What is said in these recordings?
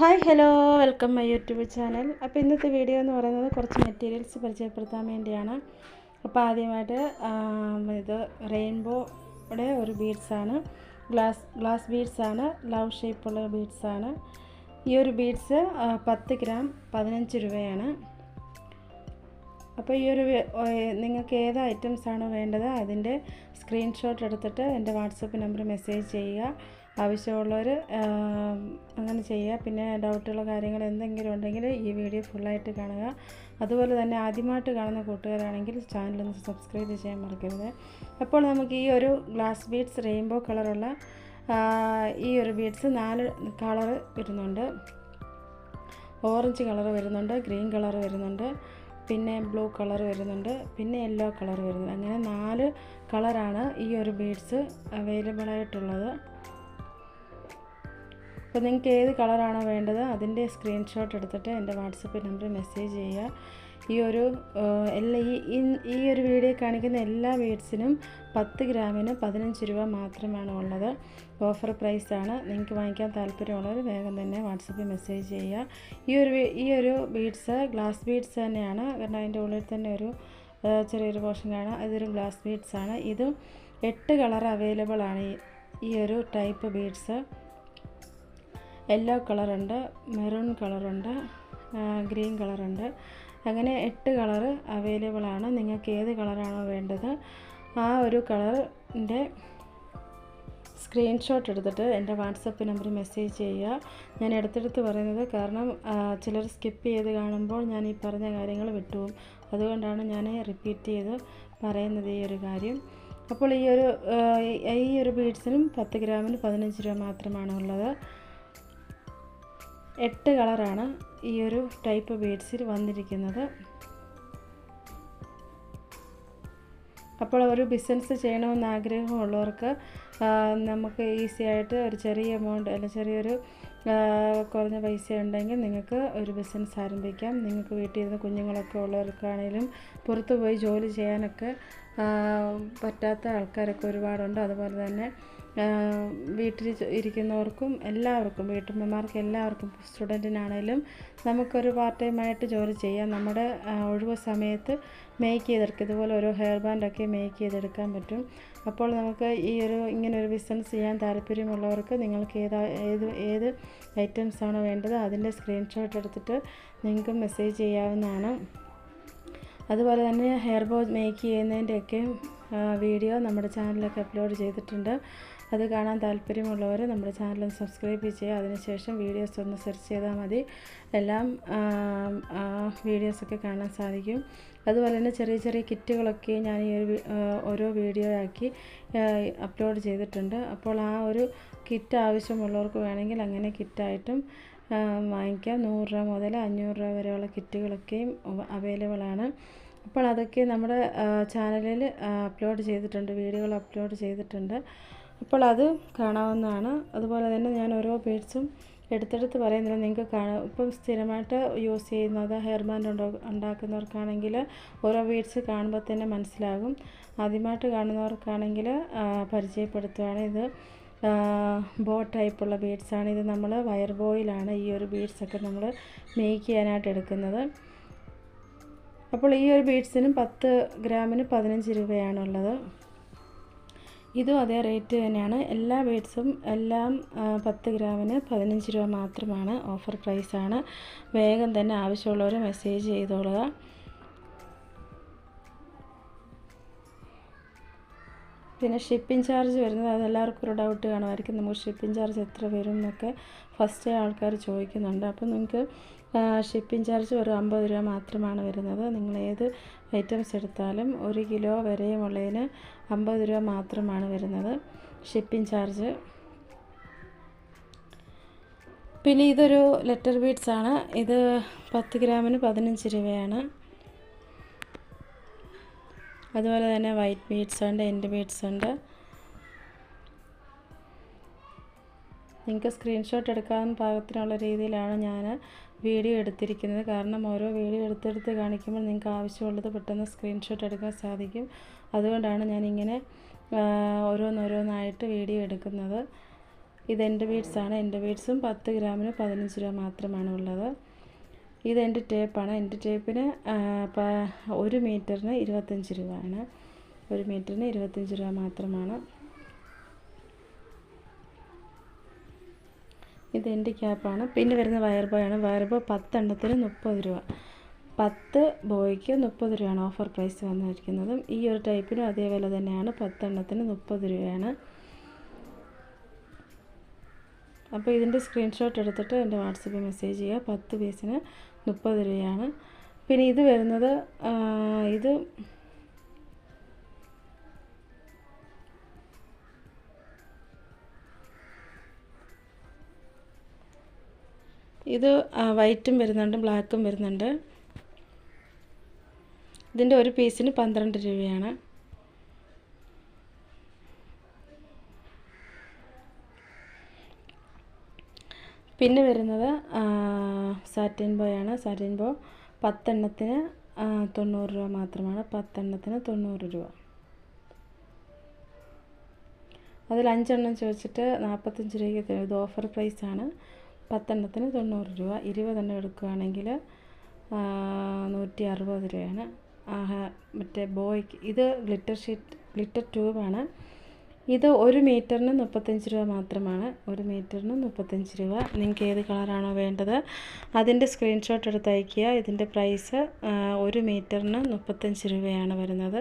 Hi hello welcome my YouTube channel. അപ്പോൾ ഇന്നത്തെ video എന്ന് പറയുന്നത് കുറച്ച് മെറ്റീരിയൽസ് പരിചയപ്പെടുത്താൻ വേണ്ടിയാണ്. അപ്പോൾ ആദ്യമായിട്ട് ഇത് റെയിൻബോയുടെ ഒരു ബീഡ്സാണ് ഗ്ലാസ് ഗ്ലാസ് ബീഡ്സാണ് ലവ് ഷേപ്പുള്ള ബീഡ്സാണ് ഈ ഒരു ബീഡ്സ് പത്ത് ഗ്രാം പതിനഞ്ച് രൂപയാണ്. അപ്പോൾ ഈ ഒരു നിങ്ങൾക്ക് ഏത് ഐറ്റംസ് ആണ് വേണ്ടത് അതിന്റെ സ്ക്രീൻഷോട്ട് എടുത്തിട്ട് എന്റെ വാട്സപ്പ് നമ്പർ മെസ്സേജ് ചെയ്യുക. ആവശ്യമുള്ളവർ അങ്ങനെ ചെയ്യുക. പിന്നെ ഡൗട്ടുള്ള കാര്യങ്ങൾ എന്തെങ്കിലും ഉണ്ടെങ്കിൽ ഈ വീഡിയോ ഫുള്ളായിട്ട് കാണുക. അതുപോലെ തന്നെ ആദ്യമായിട്ട് കാണുന്ന കൂട്ടുകാരാണെങ്കിൽ ചാനലൊന്ന് സബ്സ്ക്രൈബ് ചെയ്യാൻ മറക്കരുത്. അപ്പോൾ നമുക്ക് ഈ ഒരു ഗ്ലാസ് ബീഡ്സ് റെയിൻബോ കളറുള്ള ഈ ഒരു ബീഡ്സ് നാല് കളർ വരുന്നുണ്ട്. ഓറഞ്ച് കളർ വരുന്നുണ്ട് ഗ്രീൻ കളർ വരുന്നുണ്ട് പിന്നെ ബ്ലൂ കളർ വരുന്നുണ്ട് പിന്നെ യെല്ലോ കളർ വരുന്നുണ്ട്. അങ്ങനെ നാല് കളറാണ് ഈ ഒരു ബീഡ്സ് അവൈലബിൾ ആയിട്ടുള്ളത് അപ്പോൾ നിങ്ങൾക്ക് ഏത് കളറാണോ വേണ്ടത് അതിന്റെ സ്ക്രീൻഷോട്ട് എടുത്തിട്ട് എന്റെ വാട്സപ്പ് നമ്പറിൽ മെസ്സേജ് ചെയ്യുക. ഈ ഒരു എല്ലാ ഈ ഈ- ഒരു വീഡിയോ കാണിക്കുന്ന എല്ലാ ബീഡ്സിനും പത്ത് ഗ്രാമിന് പതിനഞ്ച് രൂപ മാത്രമാണ് ഉള്ളത്. ഓഫർ പ്രൈസാണ്. നിങ്ങൾക്ക് വാങ്ങിക്കാൻ താല്പര്യമുള്ളവർ വേഗം തന്നെ വാട്സപ്പിൽ മെസ്സേജ് ചെയ്യുക. ഈ ഒരു ഈ ഒരു ബീഡ്സ് ഗ്ലാസ് ബീഡ്സ് തന്നെയാണ്. കാരണം അതിന്റെ ഉള്ളിൽ തന്നെ ഒരു ചെറിയൊരു പോർഷൻ കാണാം. ഇതൊരു ഗ്ലാസ് ബീഡ്സ് ആണ്. ഇത് എട്ട് കളർ അവൈലബിൾ ആണ് ഈ ഒരു ടൈപ്പ് ബീഡ്സ് യെല്ലോ കളറുണ്ട് മെറൂൺ കളറുണ്ട് ഗ്രീൻ കളറുണ്ട്. അങ്ങനെ എട്ട് കളറ് അവൈലബിൾ ആണ്. നിങ്ങൾക്ക് ഏത് കളറാണോ വേണ്ടത് ആ ഒരു കളറിന്റെ സ്ക്രീൻഷോട്ട് എടുത്തിട്ട് എന്റെ വാട്സപ്പ് നമ്പർ മെസ്സേജ് ചെയ്യുക. ഞാൻ എടുത്തെടുത്ത് പറയുന്നത് കാരണം ചിലർ സ്കിപ്പ് ചെയ്ത് കാണുമ്പോൾ ഞാൻ ഈ പറഞ്ഞ കാര്യങ്ങൾ വിട്ടുപോകും. അതുകൊണ്ടാണ് ഞാൻ റിപ്പീറ്റ് ചെയ്ത് പറയുന്നത് ഈ ഒരു കാര്യം. അപ്പോൾ ഈ ഒരു ഈ ഒരു ബീഡ്സിനും പത്ത് ഗ്രാമിന് പതിനഞ്ച് രൂപ മാത്രമാണ് ഉള്ളത്. എട്ട് കളറാണ് ഈ ഒരു ടൈപ്പ് ബീഡ്സിൽ വന്നിരിക്കുന്നത്. അപ്പോൾ ഒരു ബിസിനസ് ചെയ്യണമെന്ന് ആഗ്രഹമുള്ളവർക്ക് നമുക്ക് ഈസി ആയിട്ട് ഒരു ചെറിയ എമൗണ്ട് അല്ലെങ്കിൽ ചെറിയൊരു കുറഞ്ഞ പൈസ ഉണ്ടെങ്കിൽ നിങ്ങൾക്ക് ഒരു ബിസിനസ് ആരംഭിക്കാം. നിങ്ങൾക്ക് വീട്ടിൽ ഇരുന്ന് കുഞ്ഞുങ്ങളൊക്കെ ഉള്ളവർക്കാണെങ്കിലും പുറത്തു പോയി ജോലി ചെയ്യാനൊക്കെ പറ്റാത്ത ആൾക്കാരൊക്കെ ഒരുപാടുണ്ട്. അതുപോലെ തന്നെ വീട്ടിൽ ഇരിക്കുന്നവർക്കും എല്ലാവർക്കും വീട്ടമ്മമാർക്ക് എല്ലാവർക്കും സ്റ്റുഡന്റിനാണേലും നമുക്കൊരു പാർട്ട് ടൈമായിട്ട് ജോലി ചെയ്യാം. നമ്മുടെ ഒഴിവ് സമയത്ത് മേക്ക് ചെയ്തെടുക്കുക. ഇതുപോലെ ഓരോ ഹെയർ ബാൻഡൊക്കെ മേക്ക് ചെയ്തെടുക്കാൻ പറ്റും. അപ്പോൾ നമുക്ക് ഈ ഒരു ഇങ്ങനെ ഒരു ബിസിനസ് ചെയ്യാൻ താല്പര്യമുള്ളവർക്ക് നിങ്ങൾക്ക് ഏതാ ഏത് ഏത് ഐറ്റംസ് ആണ് വേണ്ടത് അതിന്റെ സ്ക്രീൻഷോട്ട് എടുത്തിട്ട് നിങ്ങൾക്ക് മെസ്സേജ് ചെയ്യാവുന്നതാണ്. അതുപോലെ തന്നെ ഹെയർ ബോ മേക്ക് ചെയ്യുന്നതിന്റെയൊക്കെ വീഡിയോ നമ്മുടെ ചാനലിലൊക്കെ അപ്ലോഡ് ചെയ്തിട്ടുണ്ട്. അത് കാണാൻ താല്പര്യമുള്ളവർ നമ്മുടെ ചാനൽ സബ്സ്ക്രൈബ് ചെയ്യുക. അതിനുശേഷം വീഡിയോസ് ഒന്ന് സെർച്ച് ചെയ്താൽ മതി. എല്ലാം വീഡിയോസൊക്കെ കാണാൻ സാധിക്കും. അതുപോലെ തന്നെ ചെറിയ ചെറിയ കിറ്റുകളൊക്കെ ഞാൻ ഈ ഒരു ഓരോ വീഡിയോ ആക്കി അപ്ലോഡ് ചെയ്തിട്ടുണ്ട്. അപ്പോൾ ആ ഒരു കിറ്റ് ആവശ്യമുള്ളവർക്ക് വേണമെങ്കിൽ അങ്ങനെ കിറ്റായിട്ടും വാങ്ങിക്കാം. നൂറ് രൂപ മുതൽ അഞ്ഞൂറ് രൂപ വരെയുള്ള കിറ്റുകളൊക്കെയും അവൈലബിൾ ആണ്. അപ്പോൾ അതൊക്കെ നമ്മുടെ ചാനലിൽ അപ്ലോഡ് ചെയ്തിട്ടുണ്ട്. വീഡിയോകൾ അപ്ലോഡ് ചെയ്തിട്ടുണ്ട്. അപ്പോൾ അത് കാണാവുന്നതാണ്. അതുപോലെ തന്നെ ഞാൻ ഓരോ ബീഡ്സും എടുത്തെടുത്ത് പറയുന്നില്ല. നിങ്ങൾക്ക് കാണാം ഇപ്പം സ്ഥിരമായിട്ട് യൂസ് ചെയ്യുന്നത് ഹെയർ ബാൻഡ് ഉണ്ടോ ഉണ്ടാക്കുന്നവർക്കാണെങ്കിൽ ഓരോ ബീഡ്സ് കാണുമ്പോൾ തന്നെ മനസ്സിലാകും. ആദ്യമായിട്ട് കാണുന്നവർക്കാണെങ്കിൽ പരിചയപ്പെടുത്തുകയാണ് ഇത്. ബോ ടൈപ്പുള്ള ബീഡ്സാണ് ഇത്. നമ്മൾ വയർ ബോയിലാണ് ഈ ഒരു ബീഡ്സൊക്കെ നമ്മൾ മേക്ക് ചെയ്യാനായിട്ട് എടുക്കുന്നത്. അപ്പോൾ ഈ ഒരു ബീഡ്സിനും പത്ത് ഗ്രാമിന് പതിനഞ്ച് രൂപയാണുള്ളത്. ഇതും അതേ റേറ്റ് തന്നെയാണ്. എല്ലാ ബേഡ്സും എല്ലാം പത്ത് ഗ്രാമിന് പതിനഞ്ച് രൂപ മാത്രമാണ് ഓഫർ പ്രൈസാണ്. വേഗം തന്നെ ആവശ്യമുള്ളവർ മെസ്സേജ് ചെയ്തോളുക. പിന്നെ ഷിപ്പിംഗ് ചാർജ് വരുന്നത് അതെല്ലാവർക്കും ഒരു ഡൗട്ട് കാണുമായിരിക്കും. നമുക്ക് ഷിപ്പിംഗ് ചാർജ് എത്ര വരും എന്നൊക്കെ ഫസ്റ്റ് ആൾക്കാർ ചോദിക്കുന്നുണ്ട്. അപ്പോൾ നിങ്ങൾക്ക് ഷിപ്പിംഗ് ചാർജ് ഒരു അമ്പത് രൂപ മാത്രമാണ് വരുന്നത്. നിങ്ങൾ ഏത് ഐറ്റംസ് എടുത്താലും ഒരു കിലോ വരെയുമുള്ളതിന് അമ്പത് രൂപ മാത്രമാണ് വരുന്നത് ഷിപ്പിംഗ് ചാർജ് പിന്നെ ഇതൊരു ലെറ്റർ ബീഡ്സ് ആണ്. ഇത് പത്ത് ഗ്രാമിന് പതിനഞ്ച് രൂപയാണ്. അതുപോലെ തന്നെ വൈറ്റ് ബീഡ്സ് ഉണ്ട് എൻഡ് ബീഡ്സ് ഉണ്ട്. നിങ്ങൾക്ക് സ്ക്രീൻഷോട്ട് എടുക്കാൻ പാകത്തിനുള്ള രീതിയിലാണ് ഞാൻ വീഡിയോ എടുത്തിരിക്കുന്നത്. കാരണം ഓരോ വീഡിയോ എടുത്തെടുത്ത് കാണിക്കുമ്പോൾ നിങ്ങൾക്ക് ആവശ്യമുള്ളത് പെട്ടെന്ന് സ്ക്രീൻഷോട്ട് എടുക്കാൻ സാധിക്കും. അതുകൊണ്ടാണ് ഞാനിങ്ങനെ ഓരോന്നോരോന്നായിട്ട് വീഡിയോ എടുക്കുന്നത്. ഇത് എന്റെ ബീഡ്സാണ് എന്റെ ബീഡ്സും പത്ത് ഗ്രാമിന് പതിനഞ്ച് രൂപ മാത്രമാണ് ഉള്ളത്. ഇത് എന്റെ ടേപ്പാണ് എന്റെ ടേപ്പിന് ഒരു മീറ്ററിന് ഇരുപത്തഞ്ച് രൂപയാണ്. ഒരു മീറ്ററിന് ഇരുപത്തഞ്ച് രൂപ മാത്രമാണ്. ഇത് എന്റെ ക്യാപ്പാണ്. പിന്നെ വരുന്ന വയർ ബോയാണ് വയർ ബോ പത്തെണ്ണത്തിന് മുപ്പത് രൂപ. പത്ത് ബോയ്ക്ക് മുപ്പത് രൂപയാണ് ഓഫർ പ്രൈസ് വന്നിരിക്കുന്നതും. ഈ ഒരു ടൈപ്പിനും അതേ വില തന്നെയാണ്. പത്തെണ്ണത്തിന് മുപ്പത് രൂപയാണ്. അപ്പോൾ ഇതിന്റെ സ്ക്രീൻഷോട്ട് എടുത്തിട്ട് എന്റെ വാട്സപ്പിൽ മെസ്സേജ് ചെയ്യുക. പത്ത് പീസിന് മുപ്പത് രൂപയാണ്. പിന്നെ ഇത് വരുന്നത് ഇത് ഇത് വൈറ്റും വരുന്നുണ്ട് ബ്ലാക്കും വരുന്നുണ്ട്. ഇതിന്റെ ഒരു പീസിന് പന്ത്രണ്ട് രൂപയാണ്. പിന്നെ വരുന്നത് സാറ്റിൻ ബോയാണ് സാറ്റിൻ ബോ പത്തെണ്ണത്തിന് തൊണ്ണൂറ് രൂപ മാത്രമാണ്. പത്തെണ്ണത്തിന് തൊണ്ണൂറ് രൂപ. അതിൽ അഞ്ചെണ്ണം ചോദിച്ചിട്ട് നാൽപ്പത്തഞ്ച് രൂപയ്ക്ക് തരും. ഇത് ഓഫർ പ്രൈസാണ് പത്തെണ്ണത്തിന് തൊണ്ണൂറ് രൂപ. ഇരുപതെണ്ണം എടുക്കുകയാണെങ്കിൽ നൂറ്റി അറുപത് രൂപയാണ്. മറ്റേ ബോയ്ക്ക് ഇത് ഗ്ലിറ്റർ ഷീറ്റ് ഗ്ലിറ്റർ ട്യൂബാണ്. ഇത് ഒരു മീറ്ററിന് മുപ്പത്തഞ്ച് രൂപ മാത്രമാണ്. ഒരു മീറ്ററിന് മുപ്പത്തഞ്ച് രൂപ. നിങ്ങൾക്ക് ഏത് കളറാണോ വേണ്ടത് അതിന്റെ സ്ക്രീൻഷോട്ട് എടുത്ത് അയയ്ക്കുക. ഇതിന്റെ പ്രൈസ് ഒരു മീറ്ററിന് മുപ്പത്തഞ്ച് രൂപയാണ് വരുന്നത്.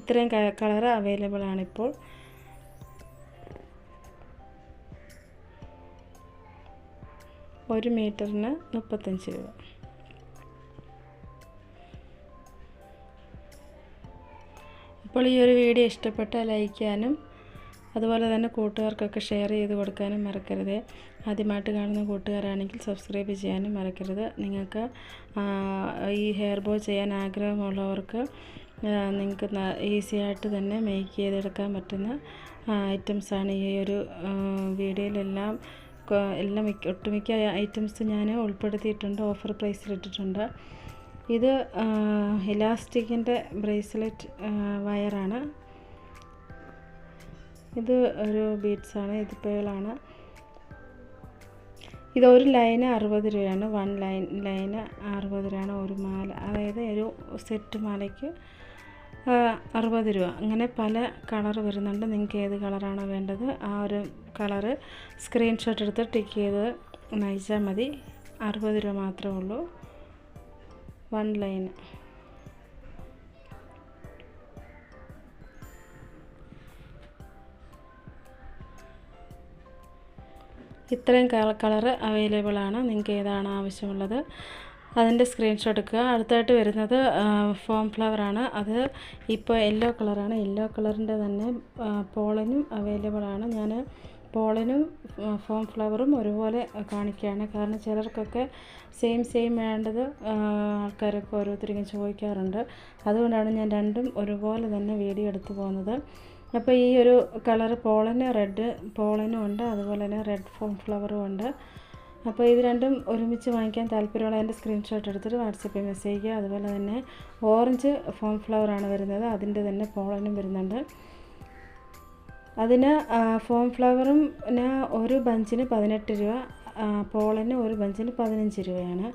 ഇത്രയും കളർ അവൈലബിൾ ആണിപ്പോൾ ഒരു മീറ്ററിന് മുപ്പത്തഞ്ച് രൂപ. അപ്പോൾ ഈ ഒരു വീഡിയോ ഇഷ്ടപ്പെട്ട ലൈക്ക് ചെയ്യാനും അതുപോലെ തന്നെ കൂട്ടുകാർക്കൊക്കെ ഷെയർ ചെയ്ത് കൊടുക്കാനും മറക്കരുത്. ആദ്യമായിട്ട് കാണുന്ന കൂട്ടുകാരാണെങ്കിൽ സബ്സ്ക്രൈബ് ചെയ്യാനും മറക്കരുത്. നിങ്ങൾക്ക് ഈ ഹെയർ ബോ ചെയ്യാൻ ആഗ്രഹമുള്ളവർക്ക് നിങ്ങൾക്ക് ഈസി ആയിട്ട് തന്നെ മേക്ക് ചെയ്തെടുക്കാൻ പറ്റുന്ന ഐറ്റംസാണ് ഈ ഒരു വീഡിയോയിലെല്ലാം എല്ലാം മിക്ക ഒട്ടുമിക്ക ഐറ്റംസ് ഞാൻ ഉൾപ്പെടുത്തിയിട്ടുണ്ട് ഓഫർ പ്രൈസിലിട്ടിട്ടുണ്ട് ഇത് ഇലാസ്റ്റിക്കിന്റെ ബ്രേസ്ലെറ്റ് വയറാണ്. ഇത് ഒരു ബീഡ്സാണ് ഇത് പേളാണ് ഇത് ഒരു ലൈന് അറുപത് രൂപയാണ് വൺ ലൈൻ ലൈന് അറുപത് രൂപയാണ് ഒരു മാല. അതായത് ഒരു സെറ്റ് മാലയ്ക്ക് അറുപത് രൂപ. അങ്ങനെ പല കളർ വരുന്നുണ്ട്. നിങ്ങൾക്ക് ഏത് കളറാണോ വേണ്ടത് ആ ഒരു കളറ് സ്ക്രീൻഷോട്ട് എടുത്ത് ടിക്ക് ചെയ്ത് നയിച്ചാൽ മതി. അറുപത് രൂപ മാത്രമേ ഉള്ളൂ. വൺ ലൈൻ ഇത്രയും കളർ അവൈലബിൾ ആണ്. നിങ്ങൾക്ക് ഏതാണ് ആവശ്യമുള്ളത്? അതിന്റെ സ്ക്രീൻഷോട്ട് എടുക്കുക. അടുത്തായിട്ട് വരുന്നത് ഫോം ഫ്ലവറാണ് അത് ഇപ്പോൾ യെല്ലോ കളറാണ് യെല്ലോ കളറിന്റെ തന്നെ പോളനും അവൈലബിൾ ആണ്. ഞാൻ പോളനും ഫോം ഫ്ലവറും ഒരുപോലെ കാണിക്കുകയാണ്. കാരണം ചിലർക്കൊക്കെ സെയിം സെയിം വേണ്ടത് ആൾക്കാരൊക്കെ ഓരോരുത്തർക്കും ചോദിക്കാറുണ്ട്. അതുകൊണ്ടാണ് ഞാൻ രണ്ടും ഒരുപോലെ തന്നെ വീഡിയോ എടുത്ത് പോകുന്നത്. അപ്പോൾ ഈ ഒരു കളർ പോളന് റെഡ് പോളനും ഉണ്ട്. അതുപോലെ തന്നെ റെഡ് ഫോം ഫ്ലവറും ഉണ്ട്. അപ്പോൾ ഇത് രണ്ടും ഒരുമിച്ച് വാങ്ങിക്കാൻ താല്പര്യമുള്ള അതിന്റെ സ്ക്രീൻഷോട്ട് എടുത്തിട്ട് വാട്സപ്പിൽ മെസ്സേജ് ചെയ്യുക. അതുപോലെ തന്നെ ഓറഞ്ച് ഫോം ഫ്ലവറാണ് വരുന്നത്. അതിന്റെ തന്നെ പോളനും വരുന്നുണ്ട്. അതിന് ഫോം ഫ്ലവറും ഒരു ബഞ്ചിന് പതിനെട്ട് രൂപ പോളന് ഒരു ബഞ്ചിന് പതിനഞ്ച് രൂപയാണ്.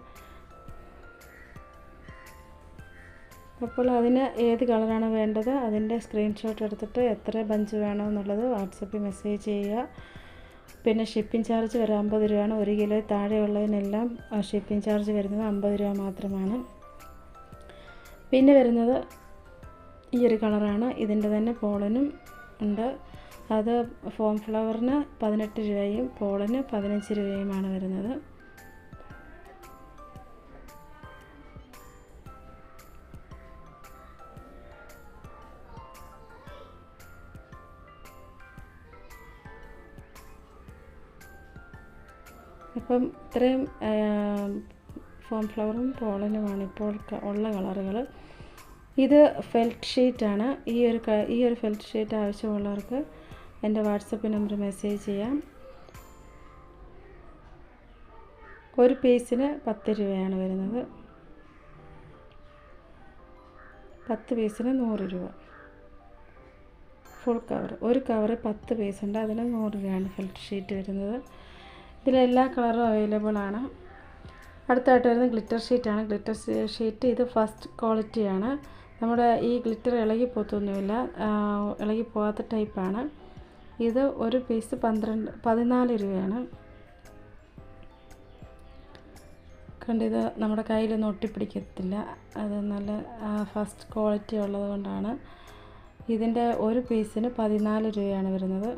അപ്പോൾ അതിന് ഏത് കളറാണ് വേണ്ടത്? അതിന്റെ സ്ക്രീൻഷോട്ട് എടുത്തിട്ട് എത്ര ബഞ്ച് വേണമെന്നുള്ളത് വാട്സപ്പിൽ മെസ്സേജ് ചെയ്യുക. പിന്നെ ഷിപ്പിംഗ് ചാർജ് വരെ അമ്പത് രൂപയാണ്. ഒരു കിലോ താഴെയുള്ളതിനെല്ലാം ഷിപ്പിംഗ് ചാർജ് വരുന്നത് അമ്പത് രൂപ മാത്രമാണ്. പിന്നെ വരുന്നത് ഈ ഒരു കളറാണ്. ഇതിന്റെ തന്നെ പോളനും ഉണ്ട്. അത് ഫോം ഫ്ലവറിന് പതിനെട്ട് രൂപയും പോളന് പതിനഞ്ച് രൂപയുമാണ് വരുന്നത്. അപ്പം ഇത്രയും ഫോം ഫ്ലവറും പോളനുമാണ് ഇപ്പോൾ ഉള്ള കളറുകൾ ഇത് ഫെൽറ്റ് ഷീറ്റാണ് ഈ ഒരു ഈ ഒരു ഫെൽറ്റ് ഷീറ്റ് ആവശ്യമുള്ളവർക്ക് എന്റെ വാട്സപ്പ് നമ്പർ മെസ്സേജ് ചെയ്യാം. ഒരു പീസിന് പത്ത് രൂപയാണ് വരുന്നത്. പത്ത് പീസിന് നൂറ് രൂപ. ഫുൾ കവർ ഒരു കവറ് പത്ത് പീസ് ഉണ്ട്. അതിന് നൂറ് രൂപയാണ് ഫെൽറ്റ് ഷീറ്റ് വരുന്നത്. ഇതിലെല്ലാ കളറും അവൈലബിൾ ആണ്. അടുത്തായിട്ട് വരുന്നത് ഗ്ലിറ്റർ ഷീറ്റാണ് ഗ്ലിറ്റർ ഷീറ്റ് ഇത് ഫസ്റ്റ് ക്വാളിറ്റിയാണ് നമ്മുടെ ഈ ഗ്ലിറ്റർ ഇളകി പോത്തൊന്നുമില്ല ഇളകി പോകാത്ത ടൈപ്പാണ് ഇത് ഒരു പീസ് പന്ത്രണ്ട് പതിനാല് രൂപയാണ്. കണ്ടിത് നമ്മുടെ കയ്യിലൊന്നും ഒട്ടിപ്പിടിക്കത്തില്ല. അത് നല്ല ഫസ്റ്റ് ക്വാളിറ്റി ഉള്ളത് കൊണ്ടാണ്. ഇതിന്റെ ഒരു പീസിന് പതിനാല് രൂപയാണ് വരുന്നത്.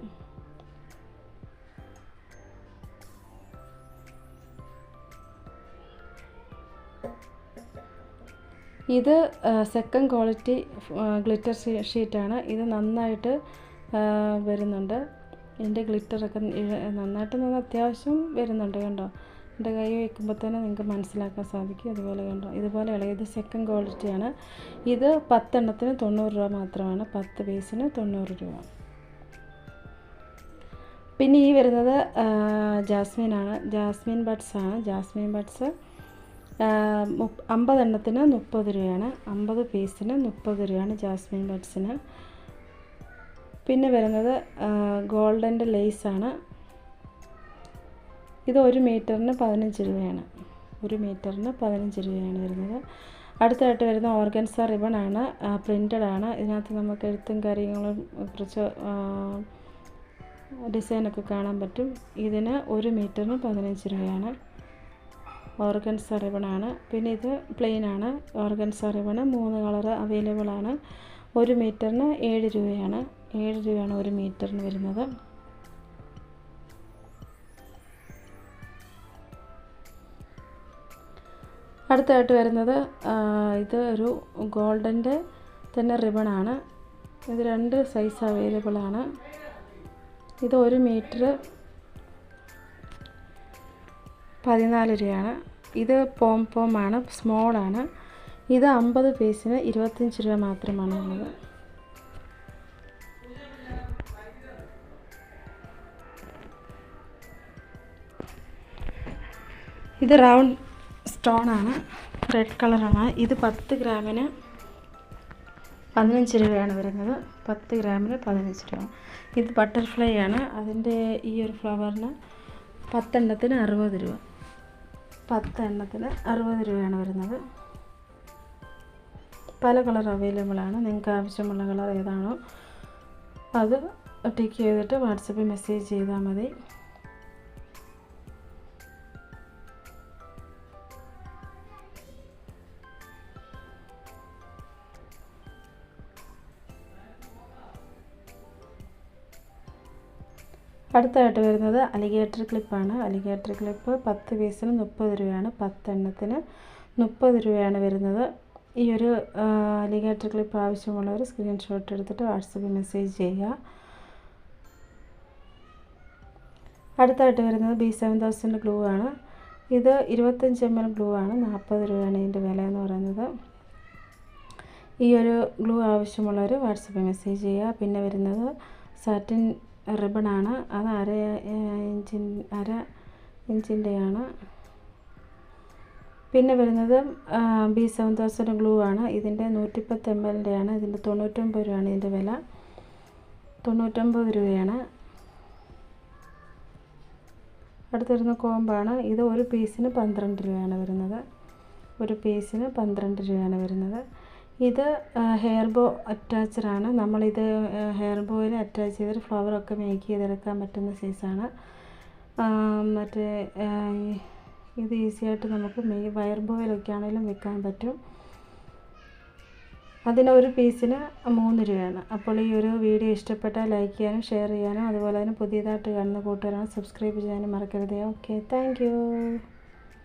ഇത് സെക്കൻഡ് ക്വാളിറ്റി ഗ്ലിറ്റർ ഷീറ്റാണ് ഇത് നന്നായിട്ട് വരുന്നുണ്ട്. ഇതിന്റെ ഗ്ലിറ്ററൊക്കെ നന്നായിട്ട് നിന്ന് അത്യാവശ്യം വരുന്നുണ്ട് കണ്ടോ? എന്റെ കൈ വയ്ക്കുമ്പോൾ തന്നെ നിങ്ങൾക്ക് മനസ്സിലാക്കാൻ സാധിക്കും. അതുപോലെ കണ്ടോ? ഇതുപോലെ ഇളയത് സെക്കൻഡ് ക്വാളിറ്റിയാണ് ഇത് പത്തെണ്ണത്തിന് തൊണ്ണൂറ് രൂപ മാത്രമാണ്. പത്ത് പീസിന് തൊണ്ണൂറ് രൂപ. പിന്നെ ഈ വരുന്നത് ജാസ്മിനാണ് ജാസ്മിൻ ബഡ്സ് ആണ്. ജാസ്മിൻ ബഡ്സ് അമ്പതെണ്ണത്തിന് മുപ്പത് രൂപയാണ്. അമ്പത് പീസിന് മുപ്പത് രൂപയാണ് ജാസ്മിൻ ബഡ്സിന്. പിന്നെ വരുന്നത് ഗോൾഡന്റെ ലേസാണ്. ഇത് ഒരു മീറ്ററിന് പതിനഞ്ച് രൂപയാണ്. ഒരു മീറ്ററിന് പതിനഞ്ച് രൂപയാണ് വരുന്നത്. അടുത്തായിട്ട് വരുന്ന ഓർഗൻസ റിബൺ ആണ് പ്രിന്റഡ് ആണ്. ഇതിനകത്ത് നമുക്ക് എഴുത്തും കാര്യങ്ങളും കുറച്ച് ഡിസൈനൊക്കെ കാണാൻ പറ്റും. ഇതിന് ഒരു മീറ്ററിന് പതിനഞ്ച് രൂപയാണ്. ഓർഗൻസ റിബണാണ് പിന്നെ ഇത് പ്ലെയിൻ ആണ്. ഓർഗൻസ റിബണ് മൂന്ന് കളറ് അവൈലബിൾ ആണ്. ഒരു മീറ്ററിന് ഏഴ് രൂപയാണ്. ഏഴ് രൂപയാണ് ഒരു മീറ്ററിന് വരുന്നത്. അടുത്തായിട്ട് വരുന്നത് ഇത് ഒരു ഗോൾഡന്റെ തന്നെ റിബണാണ് ഇത് രണ്ട് സൈസ് അവൈലബിൾ ആണ്. ഇത് ഒരു മീറ്റർ പതിനാല് രൂപയാണ്. ഇത് പോം പോം ആണ് സ്മോളാണ് ഇത് അമ്പത് പീസിന് ഇരുപത്തഞ്ച് രൂപ മാത്രമാണ് ഉള്ളത്. ഇത് റൗണ്ട് സ്റ്റോൺ ആണ് റെഡ് കളറാണ് ഇത് പത്ത് ഗ്രാമിന് പതിനഞ്ച് രൂപയാണ് വരുന്നത്. പത്ത് ഗ്രാമിന് പതിനഞ്ച് രൂപ. ഇത് ബട്ടർഫ്ലൈ ആണ്. അതിന്റെ ഈ ഒരു ഫ്ലവറിന് പത്തെണ്ണത്തിന് അറുപത് രൂപ. പത്ത് എണ്ണത്തിന് അറുപത് രൂപയാണ് വരുന്നത്. പല കളർ അവൈലബിൾ ആണ്. നിങ്ങൾക്ക് ആവശ്യമുള്ള കളർ ഏതാണോ അത് ടിക്ക് ചെയ്തിട്ട് വാട്സപ്പിൽ മെസ്സേജ് ചെയ്താൽ മതി. അടുത്തായിട്ട് വരുന്നത് അലിഗേറ്റർ ക്ലിപ്പാണ്. അലിഗേറ്റർ ക്ലിപ്പ് പത്ത് പീസിന് മുപ്പത് രൂപയാണ്. പത്തെണ്ണത്തിന് മുപ്പത് രൂപയാണ് വരുന്നത്. ഈ ഒരു അലിഗേറ്റർ ക്ലിപ്പ് ആവശ്യമുള്ളവർ സ്ക്രീൻഷോട്ട് എടുത്തിട്ട് വാട്സപ്പിൽ മെസ്സേജ് ചെയ്യുക. അടുത്തായിട്ട് വരുന്നത് ബി സെവൻ തൗസൻഡ് ഗ്ലൂ ആണ്. ഇത് ഇരുപത്തഞ്ച് എം എൽ ഗ്ലൂ ആണ്. നാൽപ്പത് രൂപയാണ് ഇതിന്റെ വില എന്ന് പറയുന്നത്. ഈ ഒരു ഗ്ലൂ ആവശ്യമുള്ളവർ വാട്സപ്പിൽ മെസ്സേജ് ചെയ്യുക. പിന്നെ വരുന്നത് സാറ്റിൻ റിബണാണ്. അത് അര ഇഞ്ചിൻ അര ഇഞ്ചിന്റെയാണ് പിന്നെ വരുന്നത് ബി സെവൻ തൗസൻഡ് ഗ്ലൂ ആണ്. ഇതിന്റെ നൂറ്റിപ്പത്ത് എം എല്ലിന്റെയാണ് ഇതിന്റെ തൊണ്ണൂറ്റൊമ്പത് രൂപയാണ് ഇതിന്റെ വില. തൊണ്ണൂറ്റൊമ്പത് രൂപയാണ്. അടുത്ത് വരുന്ന കോമ്പാണ്. ഇത് ഒരു പീസിന് പന്ത്രണ്ട് രൂപയാണ് വരുന്നത്. ഒരു പീസിന് പന്ത്രണ്ട് രൂപയാണ് വരുന്നത്. ഇത് ഹെയർ ബോ അറ്റാച്ചറാണ് നമ്മളിത് ഹെയർ ബോയിൽ അറ്റാച്ച് ചെയ്തിട്ട് ഫ്ലവറൊക്കെ മേക്ക് ചെയ്തെടുക്കാൻ പറ്റുന്ന സൈസാണ് മറ്റേ ഇത് ഈസിയായിട്ട് നമുക്ക് മെയ് വയർ ബോയിലൊക്കെ ആണെങ്കിലും വെക്കാൻ പറ്റും. അതിനൊരു പീസിന് മൂന്ന് രൂപയാണ്. അപ്പോൾ ഈ ഒരു വീഡിയോ ഇഷ്ടപ്പെട്ടാൽ ലൈക്ക് ചെയ്യാനും ഷെയർ ചെയ്യാനും അതുപോലെ തന്നെ പുതിയതായിട്ട് കാണുന്ന കൂട്ടുകാരാണ് സബ്സ്ക്രൈബ് ചെയ്യാനും മറക്കരുത്. Okay thank